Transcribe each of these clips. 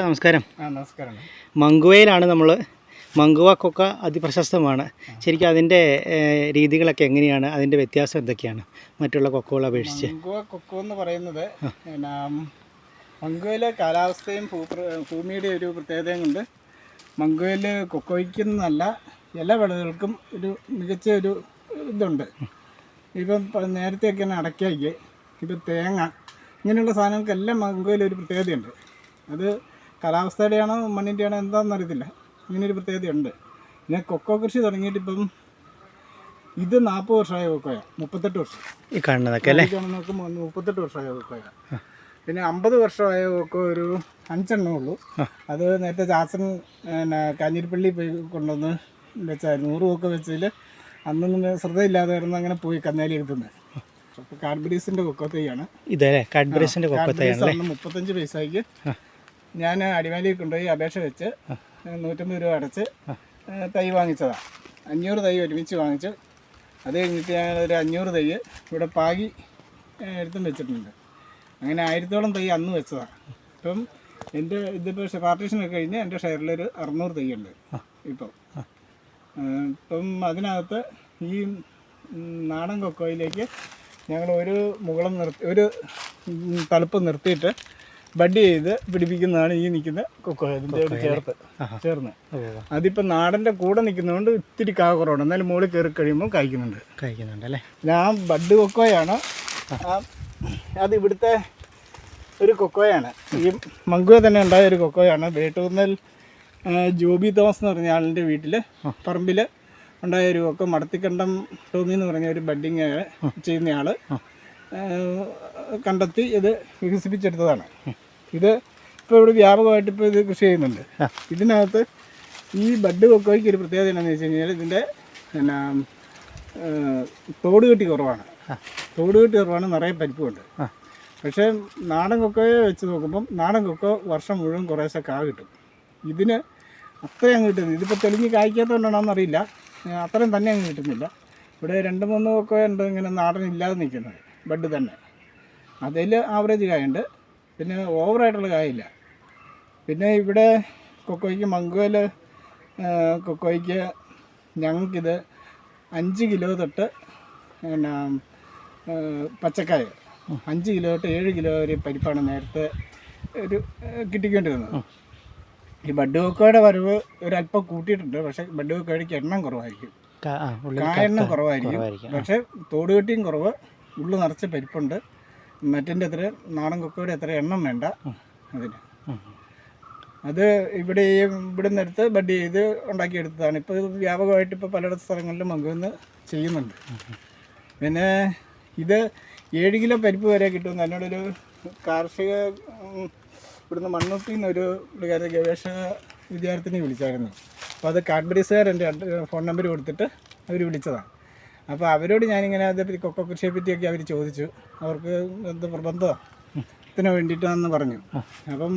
ചേട്ടാ നമസ്കാരം. ആ നമസ്കാരം. മങ്കുവയിലാണ് നമ്മൾ മങ്കുവ കൊക്ക അതിപ്രശസ്തമാണ്. ശരിക്കും അതിന്റെ രീതികളൊക്കെ എങ്ങനെയാണ്? അതിന്റെ വ്യത്യാസം എന്തൊക്കെയാണ്? മറ്റുള്ള കൊക്കകളെ അപേക്ഷിച്ച്. മങ്കുവ കൊക്ക എന്ന് പറയുന്നത് പിന്നെ മങ്കുവയിലെ കാലാവസ്ഥയും ഭൂമിയുടെ ഒരു പ്രത്യേകതയും കൊണ്ട് മങ്കുവയിൽ കൊക്കോയ്ക്കുന്നതല്ല എല്ലാ വിളകൾക്കും ഒരു മികച്ച ഒരു ഇതുണ്ട്. ഇപ്പം നേരത്തെയൊക്കെ അടയ്ക്കായ്ക്ക്. ഇപ്പം തേങ്ങ ഇങ്ങനെയുള്ള സാധനങ്ങൾക്കെല്ലാം മങ്കുവയിൽ ഒരു പ്രത്യേകതയുണ്ട്. അത് കാലാവസ്ഥയുടെയാണോ മണ്ണിന്റെയാണോ എന്താണെന്ന് അറിയത്തില്ല. ഇങ്ങനെ ഒരു പ്രത്യേകതയുണ്ട്. പിന്നെ കൊക്കോ കൃഷി തുടങ്ങിയിട്ട് ഇപ്പം ഇത് നാൽപ്പത് വർഷമായ കൊക്കോയാണ് മുപ്പത്തെട്ട് വർഷം. ഈ കാണുന്നതൊക്കെ അല്ലേ? നോക്കുമ്പോൾ മുപ്പത്തെട്ട് വർഷമായ കൊക്കോയ. പിന്നെ അമ്പത് വർഷമായ കൊക്കോ ഒരു അഞ്ചെണ്ണേ ഉള്ളൂ. അത് നേരത്തെ ചാച്ചൻ പിന്നെ കാഞ്ഞിരിപ്പള്ളി പോയി കൊണ്ടുവന്ന് വെച്ചായിരുന്നു നൂറ് കൊക്ക വെച്ചതിൽ അന്നൊന്നും ശ്രദ്ധയില്ലാതെ കിടന്ന് അങ്ങനെ പോയി കന്നാലി എടുത്തുന്നത് അപ്പോൾ കാഡ്ബറീസിന്റെ കൊക്കോ തൈയാണ്. മുപ്പത്തഞ്ച് പൈസയ്ക്ക് ഞാൻ അടിമാലിയിൽ കൊണ്ടുപോയി അപേക്ഷ വെച്ച് നൂറ്റമ്പത് രൂപ അടച്ച് തൈ വാങ്ങിച്ചതാണ് അഞ്ഞൂറ് തൈ ഒരുമിച്ച് വാങ്ങിച്ച്. അത് കഴിഞ്ഞിട്ട് ഞാൻ ഒരു അഞ്ഞൂറ് തൈ ഇവിടെ പാകി എടുത്തും വെച്ചിട്ടുണ്ട്. അങ്ങനെ ആയിരത്തോളം തൈ അന്ന് വെച്ചതാണ് ഇപ്പം എന്റെ ഇതിപ്പോൾ പാർട്ടീഷനൊക്കെ കഴിഞ്ഞ് എന്റെ ഷെയറിലൊരു അറുന്നൂറ് തൈ ഉണ്ട് ഇപ്പം. ഇപ്പം അതിനകത്ത് ഈ നാടൻ കൊക്കോയിലേക്ക് ഞങ്ങൾ ഒരു മുകളം നിർത്തി ഒരു തളുപ്പ് നിർത്തിയിട്ട് ബഡ് ചെയ്ത് പിടിപ്പിക്കുന്നതാണ് ഈ നിൽക്കുന്ന കൊക്കോ ഇതിന്റെ ഒരു ചേർത്ത് ചേർന്ന്. അതിപ്പോൾ നാടന്റെ കൂടെ നിൽക്കുന്നതുകൊണ്ട് ഇത്തിരി കാ കുറവുണ്ട് എന്നാലും മുകളിൽ കയറി കഴിയുമ്പോൾ കായ്ക്കുന്നുണ്ട് കഴിക്കുന്നുണ്ട് അല്ലേ? ആ ബഡ് കൊക്കോയാണ്. അത് ഇവിടുത്തെ ഒരു കൊക്കോയാണ്. ഈ മങ്കുവ തന്നെ ഉണ്ടായ ഒരു കൊക്കോയാണ്. വേട്ടൂർന്നൽ ജോബി തോമസ് എന്ന് പറഞ്ഞ ആളിന്റെ വീട്ടിൽ പറമ്പിൽ ഉണ്ടായ ഒരു കൊക്കോ. മടത്തിക്കണ്ടം ടോമി എന്ന് പറഞ്ഞ ഒരു ബഡിങ് ചെയ്യുന്നയാൾ കണ്ടെത്തി ഇത് വികസിപ്പിച്ചെടുത്തതാണ്. ഇത് ഇപ്പോൾ ഇവിടെ വ്യാപകമായിട്ട് ഇപ്പോൾ ഇത് കൃഷി ചെയ്യുന്നുണ്ട്. ഇതിനകത്ത് ഈ ബഡ് കൊക്കോയ്ക്ക് ഒരു പ്രത്യേകത എന്താണെന്ന് വെച്ച് കഴിഞ്ഞാൽ ഇതിന്റെ പിന്നെ തോട് കെട്ടി കുറവാണ്. തോട് കെട്ടി കുറവാണ് നിറയെ പരിപ്പുണ്ട്. പക്ഷേ നാടൻ കൊക്കോയെ വെച്ച് നോക്കുമ്പം നാടൻ കൊക്കോ വർഷം മുഴുവൻ കുറേശ്ശെ കാ കിട്ടും. ഇതിന് അത്രയും അങ്ങ് കിട്ടുന്നില്ല. ഇതിപ്പോൾ തെളിഞ്ഞ് കായ്ക്കാത്തതുകൊണ്ടാണെന്ന് അറിയില്ല. അത്രയും തന്നെ അങ്ങ് കിട്ടുന്നില്ല. ഇവിടെ രണ്ട് മൂന്ന് കൊക്കോ ഉണ്ട് ഇങ്ങനെ നാടൻ ഇല്ലാതെ നിൽക്കുന്നത് ബഡ് തന്നെ. അതിൽ ആവറേജ് കായുണ്ട്. പിന്നെ ഓവറായിട്ടുള്ള കായില്ല. പിന്നെ ഇവിടെ കൊക്കോയ്ക്ക് മങ്കുവൽ കൊക്കോയ്ക്ക് ഞങ്ങൾക്കിത് അഞ്ച് കിലോ തൊട്ട് പിന്നെ പച്ചക്കായ. അഞ്ച് കിലോ തൊട്ട് ഏഴ് കിലോ വരെ പരിപ്പാണ് നേരത്തെ ഒരു കിട്ടിക്കൊണ്ടിരുന്നത്. ഈ ബഡ് കൊക്കോയുടെ വരവ് ഒരല്പം കൂട്ടിയിട്ടുണ്ട്. പക്ഷേ ബഡ് കൊക്കോയ്ക്ക് എണ്ണം കുറവായിരിക്കും. കായെണ്ണം കുറവായിരിക്കും. പക്ഷേ തോടുകെട്ടിയും കുറവ് ഉള്ളു നിറച്ച് പരിപ്പുണ്ട്. മറ്റിന്റെ അത്ര നാടൻ കൊക്കയുടെ അത്ര എണ്ണം വേണ്ട. അതിന്. അത് ഇവിടെ ഈ ഇവിടെ നിന്നെടുത്ത് ബഡ് ചെയ്ത് ഉണ്ടാക്കിയെടുത്തതാണ്. ഇപ്പോൾ ഇത് വ്യാപകമായിട്ട് ഇപ്പോൾ പല സ്ഥലങ്ങളിലും മങ്കുവെന്ന് ചെയ്യുന്നുണ്ട്. പിന്നെ ഇത് ഏഴ് കിലോ പരിപ്പ് വരെ കിട്ടുമെന്ന് എന്നോടൊരു കാർഷിക ഇവിടുന്ന് മണ്ണുത്തിൽ നിന്നൊരു ഗവേഷക വിദ്യാർത്ഥിനി വിളിച്ചായിരുന്നു. അപ്പോൾ അത് കാഡ്ബറീസുകാർ എന്റെ ഫോൺ നമ്പർ കൊടുത്തിട്ട് അവർ വിളിച്ചതാണ്. അപ്പോൾ അവരോട് ഞാനിങ്ങനെ അതേപ്പറ്റി കൊക്കോ കൃഷിയെ പറ്റിയൊക്കെ അവർ ചോദിച്ചു. അവർക്ക് എന്ത് പ്രബന്ധത്തിന് വേണ്ടിയിട്ടാണെന്ന് പറഞ്ഞു. അപ്പം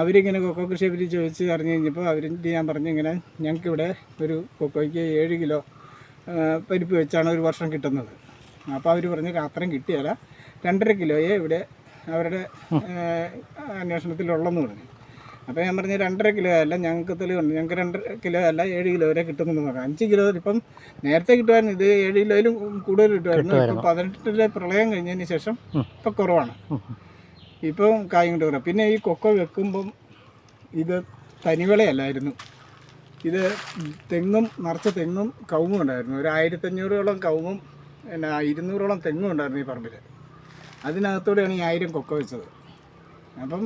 അവരിങ്ങനെ കൊക്കോ കൃഷിയെ പറ്റി ചോദിച്ച് അറിഞ്ഞു കഴിഞ്ഞപ്പോൾ അവരിന്റെ ഞാൻ പറഞ്ഞു ഇങ്ങനെ ഞങ്ങൾക്കിവിടെ ഒരു കൊക്കോയ്ക്ക് ഏഴ് കിലോ പരിപ്പ് വെച്ചാണ് ഒരു വർഷം കിട്ടുന്നത്. അപ്പോൾ അവർ പറഞ്ഞു അത്രയും കിട്ടിയല്ല. രണ്ടര കിലോയെ ഇവിടെ അവരുടെ അന്വേഷണത്തിലുള്ളെന്ന് പറഞ്ഞു. അപ്പോൾ ഞാൻ പറഞ്ഞു രണ്ടര കിലോ അല്ല ഞങ്ങൾക്ക് തെളിവുണ്ട് ഞങ്ങൾക്ക് രണ്ടര കിലോ അല്ല ഏഴ് കിലോ വരെ കിട്ടുന്നുണ്ടെന്ന് നോക്കാം അഞ്ച് കിലോ ഇപ്പം നേരത്തെ കിട്ടുമായിരുന്നു. ഇത് ഏഴ് കിലോയിലും കൂടുതൽ കിട്ടുമായിരുന്നു. ഇപ്പം പതിനെട്ടിലെ പ്രളയം കഴിഞ്ഞതിന് ശേഷം ഇപ്പം കുറവാണ്. ഇപ്പം കായും കൊണ്ട് കുറവ് പിന്നെ ഈ കൊക്ക വെക്കുമ്പം ഇത് തനിവിളയല്ലായിരുന്നു. ഇത് തെങ്ങും നിറച്ച തെങ്ങും കവുങ്ങും ഉണ്ടായിരുന്നു. ഒരു ആയിരത്തഞ്ഞൂറോളം കവുങ്ങും പിന്നെ ഇരുന്നൂറോളം തെങ്ങും ഉണ്ടായിരുന്നു ഈ പറമ്പിൽ അതിനകത്തൂടെയാണ് ഈ ആയിരം കൊക്ക വെച്ചത്. അപ്പം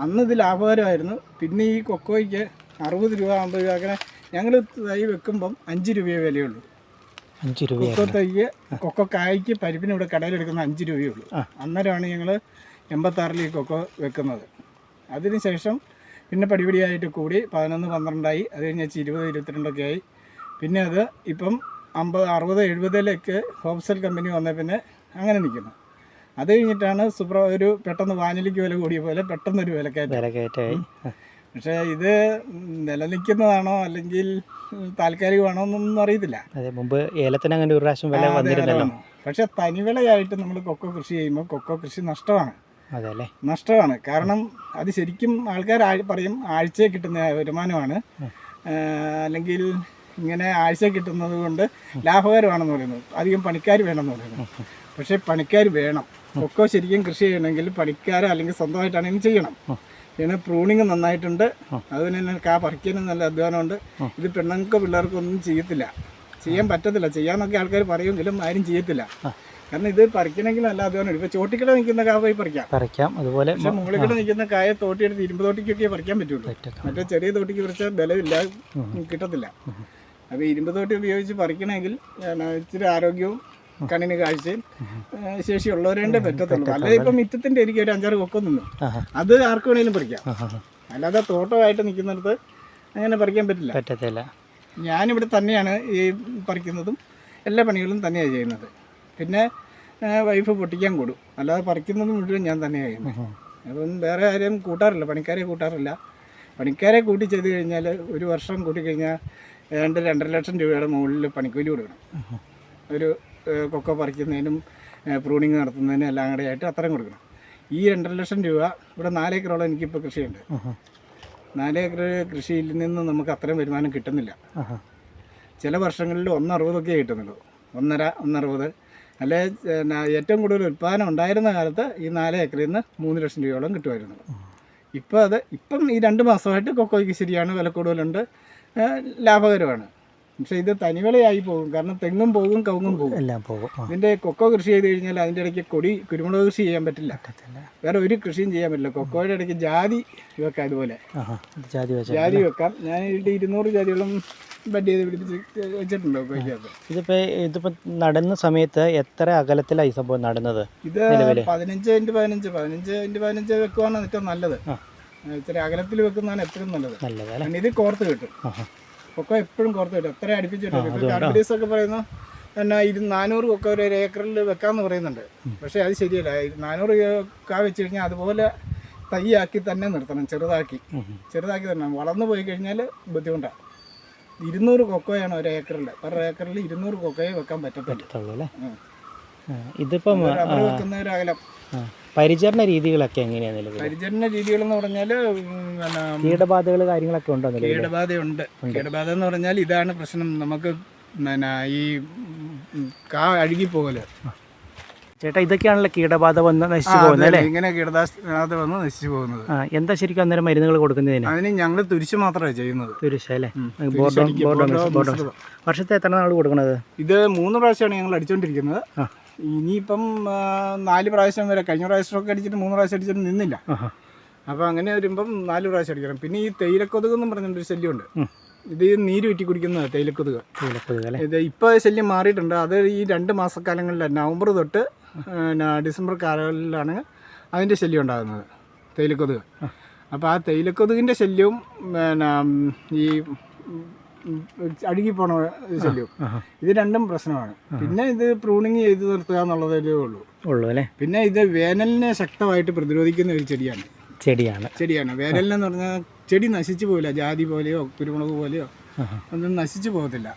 അന്ന് ഇത് ലാഭകരമായിരുന്നു. പിന്നെ ഈ കൊക്കോയ്ക്ക് അറുപത് രൂപ അമ്പത് രൂപ അങ്ങനെ ഞങ്ങൾ തൈ വെക്കുമ്പം അഞ്ച് രൂപയേ വിലയുള്ളൂ. അഞ്ച് രൂപ കൊക്കോ തൈക്ക് കൊക്കോ കായ്ക്ക് പരിപ്പിന് ഇവിടെ കടയിലെടുക്കുന്ന അഞ്ച് രൂപയേ ഉള്ളൂ. അന്നേരമാണ് ഞങ്ങൾ എൺപത്താറിൽ ഈ കൊക്കോ വെക്കുന്നത്. അതിനുശേഷം പിന്നെ പടിപടിയായിട്ട് കൂടി പതിനൊന്ന് പന്ത്രണ്ടായി. അത് കഴിഞ്ഞ് വെച്ച് ഇരുപത് ഇരുപത്തിരണ്ടൊക്കെ ആയി. പിന്നെ അത് ഇപ്പം അമ്പത് അറുപത് എഴുപതിലേക്ക് ഹോംസെൽ കമ്പനി വന്ന പിന്നെ അങ്ങനെ നിൽക്കുന്നു അത് കഴിഞ്ഞിട്ടാണ് സൂപ്ര ഒരു പെട്ടെന്ന് വാനിലിക്ക് വില കൂടിയ പോലെ പെട്ടെന്നൊരു വിലക്കയറ്റം. വില കയറ്റായി പക്ഷേ ഇത് നിലനിൽക്കുന്നതാണോ അല്ലെങ്കിൽ താൽക്കാലികമാണോ എന്നൊന്നും അറിയത്തില്ല. അതെ മുമ്പ് ഏലത്തിന് അങ്ങനെ ഒരു പ്രാവശ്യം വില വന്നിരുന്നല്ലോ. പക്ഷെ തനിവിളയായിട്ട് നമ്മൾ കൊക്കോ കൃഷി ചെയ്യുമ്പോൾ കൊക്കോ കൃഷി നഷ്ടമാണ്. അതല്ലേ നഷ്ടമാണ്. കാരണം അത് ശരിക്കും ആൾക്കാർ പറയും ആഴ്ച കിട്ടുന്ന വരുമാനമാണ്. അല്ലെങ്കിൽ ഇങ്ങനെ ആഴ്ച കിട്ടുന്നത് കൊണ്ട് ലാഭകരമാണെന്ന് പറയുന്നത് അധികം പണിക്കാർ വേണമെന്ന് പറയുന്നത് പക്ഷേ പണിക്കാർ വേണം. കൊക്കോ ശരിക്കും കൃഷി ചെയ്യണമെങ്കിൽ പണിക്കാരെ അല്ലെങ്കിൽ സ്വന്തമായിട്ടാണെങ്കിലും ചെയ്യണം. പിന്നെ പ്രൂണിങ് നന്നായിട്ടുണ്ട്. അതുപോലെ തന്നെ കാ പറിക്കാനും നല്ല അധ്വാനമുണ്ട്. ഇത് പെണ്ണുങ്ങൾക്ക് പിള്ളേർക്കൊന്നും ചെയ്യത്തില്ല. ചെയ്യാൻ പറ്റത്തില്ല. ചെയ്യാന്നൊക്കെ ആൾക്കാർ പറയുമെങ്കിലും ആരും ചെയ്യത്തില്ല. കാരണം ഇത് പറിക്കണമെങ്കിൽ നല്ല അധ്വാനം ഇപ്പൊ ചോട്ടിക്കട നിൽക്കുന്ന കാ പോയി പറിക്കാം. പറിക്കാം. അതുപോലെ പക്ഷെ മുകളിൽ കൂടെ നിൽക്കുന്ന കായ തോട്ടിയെടുത്ത് ഇരുമ്പ് തോട്ടിക്കൊക്കെ പറിക്കാൻ പറ്റുള്ളൂ. മറ്റേ ചെറിയ തോട്ടിക്ക് പറിച്ചാൽ ബലമില്ല കിട്ടത്തില്ല. അപ്പോൾ ഇരുമ്പ് തോട്ടി ഉപയോഗിച്ച് പറിക്കണമെങ്കിൽ ഇച്ചിരി ആരോഗ്യവും കണ്ണിന് കാഴ്ചയും ഏഹ്, ശേഷിയുള്ളവരേ പറ്റത്തുള്ളൂ. അല്ലാതെ ഇപ്പം മിറ്റത്തിന്റെ എനിക്ക് ഒരു അഞ്ചാറ് കൊക്കം നിന്നു അത് ആർക്ക് വേണേലും പറിക്കാം. അല്ലാതെ തോട്ടമായിട്ട് നിൽക്കുന്നിടത്ത് അങ്ങനെ പറിക്കാൻ പറ്റില്ല. പറ്റത്തില്ല. ഞാനിവിടെ തന്നെയാണ് ഈ പറിക്കുന്നതും എല്ലാ പണികളും തന്നെയാണ് ചെയ്യുന്നത്. പിന്നെ വൈഫ് പൊട്ടിക്കാൻ കൂടും. അല്ലാതെ പറിക്കുന്നത് മുഴുവൻ ഞാൻ തന്നെയാണ് ചെയ്യുന്നത്. അപ്പം വേറെ ആരെയും കൂട്ടാറില്ല. പണിക്കാരെ കൂട്ടാറില്ല. പണിക്കാരെ കൂട്ടി ചെയ്ത് കഴിഞ്ഞാൽ ഒരു വർഷം കൂട്ടിക്കഴിഞ്ഞാൽ ഏതാണ്ട് രണ്ടര ലക്ഷം രൂപയുടെ മുകളിൽ പണിക്കൂലി കൊടുക്കണം. ഒരു കൊക്കോ പറിക്കുന്നതിനും പ്രൂണിങ് നടത്തുന്നതിനും എല്ലാം കൂടെ ആയിട്ട് അത്രയും കൊടുക്കണം. ഈ രണ്ടര ലക്ഷം രൂപ ഇവിടെ നാലേക്കറോളം എനിക്കിപ്പോൾ കൃഷിയുണ്ട്. നാലേക്കർ കൃഷിയിൽ നിന്ന് നമുക്ക് അത്രയും വരുമാനം കിട്ടുന്നില്ല. ചില വർഷങ്ങളിൽ ഒന്നറുപതൊക്കെ കിട്ടുന്നുള്ളൂ. ഒന്നര ഒന്നറുപത്. അല്ലെ ഏറ്റവും കൂടുതൽ ഉൽപ്പാദനം ഉണ്ടായിരുന്ന കാലത്ത് ഈ നാല് ഏക്കറിൽ നിന്ന് മൂന്ന് ലക്ഷം രൂപയോളം കിട്ടുമായിരുന്നു. ഇപ്പോൾ അത് ഇപ്പം ഈ രണ്ട് മാസമായിട്ട് കൊക്കോയ്ക്ക് ശരിയാണ് വില കൂടുതലുണ്ട്. ലാഭകരമാണ്. പക്ഷേ ഇത് തനിവിളയായി പോകും. കാരണം തെങ്ങും പോകും കവുങ്ങും പോകും. എല്ലാം പോകും. ഇതിന്റെ കൊക്കോ കൃഷി ചെയ്ത് കഴിഞ്ഞാൽ അതിന്റെ ഇടയ്ക്ക് കൊടി കുരുമുളക് കൃഷി ചെയ്യാൻ പറ്റില്ല. വേറെ ഒരു കൃഷിയും ചെയ്യാൻ പറ്റില്ല. കൊക്കോയുടെ ഇടയ്ക്ക് ജാതി വെക്കാം ഇതുപോലെ. ആഹാ ജാതി വെക്കാം. ഞാൻ ഇവിടെ ഇരുന്നൂറ് ജാതികളും ബഡ് ചെയ്ത് പിടിപ്പിച്ച് വെച്ചിട്ടുണ്ട് കൊക്കോയ്ക്കകത്ത് ഇതിപ്പോ ഇതിപ്പോ നടുന്ന സമയത്ത് എത്ര അകലത്തിലായി സംഭവം നടുന്നത് ഇത് പതിനഞ്ച് ഇന്റു പതിനഞ്ച്. പതിനഞ്ച് ഇന്റു പതിനഞ്ച് വെക്കുവാണ് ഏറ്റവും നല്ലത്. ഇത്ര അകലത്തിൽ വെക്കുന്നതാണ് ഏറ്റവും നല്ലത്. ഇത് കോർത്ത് കിട്ടും. കൊക്കോ എപ്പോഴും കുറച്ച് കിട്ടും. എത്ര അടുപ്പിച്ചിട്ടുണ്ട് കാർബിഡീസ് ഒക്കെ പറയുന്നു എന്നാ ഇരു നാനൂറ് കൊക്ക ഒരു ഏക്കറിൽ വെക്കാമെന്ന് പറയുന്നുണ്ട്. പക്ഷേ അത് ശരിയല്ല. ഇത് നാനൂറ് കാ വെച്ച് കഴിഞ്ഞാൽ അതുപോലെ തയ്യാക്കി തന്നെ നിർത്തണം ചെറുതാക്കി. ചെറുതാക്കി തന്നെ. വളർന്നു പോയി കഴിഞ്ഞാൽ ബുദ്ധിമുട്ടാണ് ഇരുന്നൂറ് കൊക്കോയാണ് ഒരു ഏക്കറിൽ. പെർ ഏക്കറിൽ ഇരുന്നൂറ് കൊക്കോയെ വെക്കാൻ പറ്റത്തുള്ളൂ. ഇതിപ്പം വെക്കുന്ന ഒരു അകലം. പരിചരണ രീതികളൊക്കെ എങ്ങനെയാണ് നിലവിൽ പരിചരണ രീതികളെന്ന് പറഞ്ഞാൽ കീടബാധകൾ കാര്യങ്ങളൊക്കെ ഉണ്ടോ നിലവിൽ കീടബാധയുണ്ട്. കീടബാധ എന്ന് പറഞ്ഞാൽ ഇതാണ് പ്രശ്നം. നമുക്ക് പിന്നെ ഈ കാ അഴുകി പോകൽ ചേട്ടാ ഇതൊക്കെയാണല്ലോ കീടബാധ വന്ന് നശിച്ചു പോകുന്നത് അല്ലേ? ഇങ്ങനെ കീടബാധ വന്ന് നശിച്ചു പോകുന്നത്. ആ എന്താ ശരിക്കും അന്നേരം മരുന്നുകൾ കൊടുക്കുന്നതിന്? അതിന് ഞങ്ങൾ തുരിശ് മാത്രമേ ചെയ്യുന്നത്. തുരിശ അല്ലേ? ഉം. ബോർഡോ തുരിശടിക്കും, ബോർഡോ ബോർഡോ ബോർഡോ മിശ്രിതം. വർഷത്തെ എത്ര നാൾ കൊടുക്കണത്? ഇത് മൂന്ന് പ്രാവശ്യമാണ് ഞങ്ങൾ അടിച്ചുകൊണ്ടിരിക്കുന്നത് ആ. ഇനിയിപ്പം നാല് പ്രാവശ്യം വരെ കഴിഞ്ഞ പ്രാവശ്യമൊക്കെ അടിച്ചിട്ട് മൂന്ന് പ്രാവശ്യം അടിച്ചിട്ട് നിന്നില്ല. അപ്പോൾ അങ്ങനെ വരുമ്പം നാല് പ്രാവശ്യം അടിക്കണം. പിന്നെ ഈ തേയിലക്കൊതുക് എന്നും പറഞ്ഞൊരു ശല്യമുണ്ട്. ഇത് നീര് വെറ്റി കുടിക്കുന്നത് തേയിലക്കൊതുക്. ഇത് ഇപ്പോൾ ശല്യം മാറിയിട്ടുണ്ട്. അത് ഈ രണ്ട് മാസക്കാലങ്ങളിൽ നവംബർ തൊട്ട് ഡിസംബർ കാലങ്ങളിലാണ് അതിന്റെ ശല്യം ഉണ്ടാകുന്നത് തേയിലക്കൊതുക്. അപ്പോൾ ആ തേയിലക്കൊതുകിന്റെ ശല്യവും പിന്നെ ഈ അഴുകിപ്പോണ ശല്യം. ഇത് രണ്ടും പ്രശ്നമാണ്. പിന്നെ ഇത് പ്രൂണിങ് ചെയ്ത് നിർത്തുക എന്നുള്ളതേ ഉള്ളൂ. ഉള്ളൂ അല്ലേ? പിന്നെ ഇത് വേനലിനെ ശക്തമായിട്ട് പ്രതിരോധിക്കുന്ന ഒരു ചെടിയാണ്. ചെടിയാണ്. ചെടിയാണ്. വേനലിനെന്ന് പറഞ്ഞാൽ ചെടി നശിച്ചു പോകില്ല ജാതി പോലെയോ കുരുമുളക് പോലെയോ. ഒന്നും നശിച്ചു പോകത്തില്ല.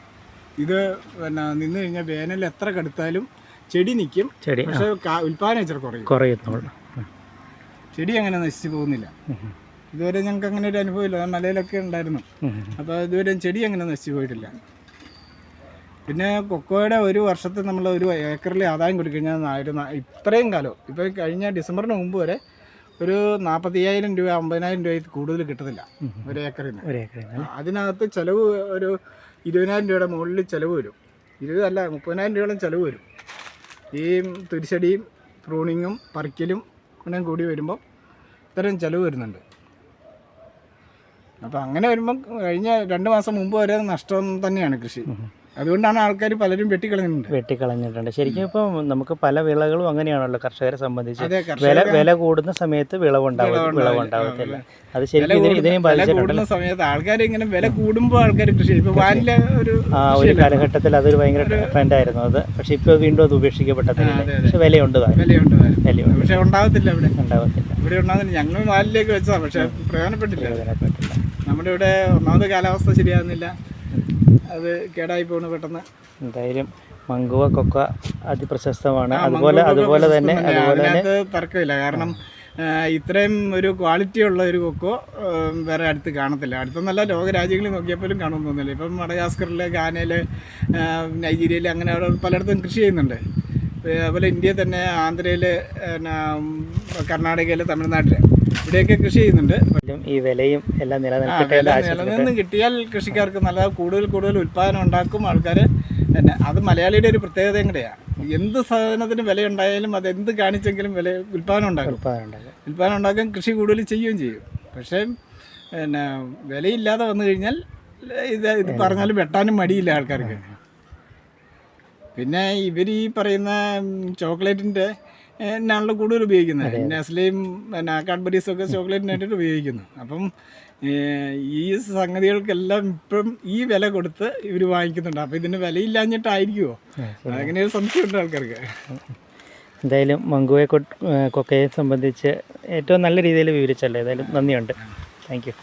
ഇത് പിന്നെ നിന്ന് കഴിഞ്ഞാൽ വേനൽ എത്ര കടുത്താലും ചെടി നിൽക്കും ചെടി പക്ഷെ കാ- ഉൽപ്പാദനം ഇച്ചിരി കുറയും. കുറയത്തുള്ളൂ. ചെടി അങ്ങനെ നശിച്ചു പോകുന്നില്ല. ഇതുവരെ ഞങ്ങൾക്ക് അങ്ങനെ ഒരു അനുഭവമില്ല. മലയിലൊക്കെ ഉണ്ടായിരുന്നു. അപ്പോൾ ഇതുവരെ ചെടി അങ്ങനെ നശിച്ചു പോയിട്ടില്ല. പിന്നെ കൊക്കോയുടെ ഒരു വർഷത്തെ നമ്മൾ ഒരു ഏക്കറിൽ ആദായം കൊടുക്കഴിഞ്ഞാൽ ഒരു ഇത്രയും കാലം. ഇപ്പോൾ കഴിഞ്ഞ ഡിസംബറിന് മുമ്പ് വരെ ഒരു നാൽപ്പത്തയ്യായിരം രൂപ അമ്പതിനായിരം രൂപ കൂടുതൽ കിട്ടത്തില്ല ഒരു ഏക്കറിൽ ഒരു ഏക്കറിൽ നിന്ന് അതിനകത്ത് ചിലവ് ഒരു ഇരുപതിനായിരം രൂപയുടെ മുകളിൽ ചിലവ് വരും. ഇരുപതല്ല മുപ്പതിനായിരം രൂപയോളം ചിലവ് വരും. ഈ തുരിശടിയും പ്രൂണിങ്ങും പറിക്കലും അങ്ങനെ കൂടി വരുമ്പോൾ ഇത്തരം ചിലവ് വരുന്നുണ്ട്. അപ്പോൾ അങ്ങനെ വരുമ്പം കഴിഞ്ഞ രണ്ട് മാസം മുമ്പ് വരെ നഷ്ടം തന്നെയാണ് കൃഷി. അതുകൊണ്ടാണ് ആൾക്കാർ പലരും വെട്ടിക്കളഞ്ഞിട്ടുണ്ട്. വെട്ടിക്കളഞ്ഞിട്ടുണ്ട്. ശരിക്കും ഇപ്പം നമുക്ക് പല വിളകളും അങ്ങനെയാണല്ലോ കർഷകരെ സംബന്ധിച്ച്. വില വില കൂടുന്ന സമയത്ത് വിളവുണ്ടാവും. വിളവുണ്ടാവത്തില്ല. അത് ശരിക്കും ഇതിനെയും കൂടുന്ന സമയത്ത് ആൾക്കാർ ഇങ്ങനെ വില കൂടുമ്പോൾ ആൾക്കാർ കൃഷി ഒരു ആ ഒരു കാലഘട്ടത്തിൽ അതൊരു ഭയങ്കര ട്രെൻഡായിരുന്നു അത്. പക്ഷെ ഇപ്പോൾ വീണ്ടും അത് ഉപേക്ഷിക്കപ്പെട്ടതില്ല. പക്ഷെ വിലയുണ്ട് വിലയുണ്ട് വിലയുണ്ട്. പക്ഷെ ഉണ്ടാവത്തില്ല ഇവിടെ. ഉണ്ടാവത്തില്ല. ഇവിടെ ഉണ്ടാകുന്നില്ല ഞങ്ങൾ വാലിലേക്ക് വെച്ചതാണ് പക്ഷെ പ്രയോജനപ്പെട്ടില്ല. പ്രയോജനപ്പെട്ടില്ല. നമ്മുടെ ഇവിടെ ഒന്നാമത് കാലാവസ്ഥ ശരിയാകുന്നില്ല. അത് കേടായി പോകുന്നു പെട്ടെന്ന്. എന്തായാലും മങ്കുവ കൊക്ക അതിപ്രശസ്തമാണ്. അതുപോലെ അതുപോലെ തന്നെ അതിനകത്ത് തർക്കമില്ല. കാരണം ഇത്രയും ഒരു ക്വാളിറ്റി ഉള്ള ഒരു കൊക്കോ വേറെ അടുത്ത് കാണത്തില്ല. അടുത്തൊന്നല്ല ലോകരാജ്യങ്ങളിൽ നോക്കിയപ്പോഴും കാണുമെന്ന് തോന്നുന്നില്ല. ഇപ്പം മടഗാസ്കറിൽ ഗാനയിൽ നൈജീരിയയിൽ അങ്ങനെ അവിടെ പലയിടത്തും കൃഷി ചെയ്യുന്നുണ്ട്. അതുപോലെ ഇന്ത്യയിൽ തന്നെ ആന്ധ്രയിൽ കർണാടകയിൽ തമിഴ്നാട്ടിൽ ഇവിടെയൊക്കെ കൃഷി ചെയ്യുന്നുണ്ട്. ഈ വിലയും എല്ലാം നിലനിന്ന് കിട്ടിയാൽ കൃഷിക്കാർക്ക് നല്ല കൂടുതൽ കൂടുതൽ ഉൽപാദനം ഉണ്ടാക്കും. ആൾക്കാർ പിന്നെ അത് മലയാളിയുടെ ഒരു പ്രത്യേകതയും കൂടെയാണ് എന്ത് സാധനത്തിന് വില ഉണ്ടായാലും അത് എന്ത് കാണിച്ചെങ്കിലും വില ഉൽപാദനം ഉണ്ടാക്കും. ഉൽപ്പാദനം ഉണ്ടാക്കാൻ കൃഷി കൂടുതൽ ചെയ്യുകയും ചെയ്യും. പക്ഷേ പിന്നെ വിലയില്ലാതെ വന്നു കഴിഞ്ഞാൽ ഇത് ഇത് പറഞ്ഞാലും വെട്ടാനും മടിയില്ല ആൾക്കാർക്ക്. പിന്നെ ഇവർ ഈ പറയുന്ന ചോക്ലേറ്റിന്റെ എന്നാണല്ലോ കൂടുതൽ ഉപയോഗിക്കുന്നത്. നെസ്ലയും പിന്നെ കാഡ്ബറീസും ഒക്കെ ചോക്ലേറ്റിനായിട്ട് ഉപയോഗിക്കുന്നു. അപ്പം ഈ സംഗതികൾക്കെല്ലാം ഇപ്പം ഈ വില കൊടുത്ത് ഇവർ വാങ്ങിക്കുന്നുണ്ട്. അപ്പം ഇതിന് വിലയില്ലാഞ്ഞിട്ടായിരിക്കുമോ അങ്ങനെ ഒരു സംശയമുണ്ട് ആൾക്കാർക്ക്. എന്തായാലും മങ്കുവെ കൊ- കൊക്കയെ സംബന്ധിച്ച് ഏറ്റവും നല്ല രീതിയിൽ വിവരിച്ചല്ലേ. ഏതായാലും നന്ദിയുണ്ട്. Thank you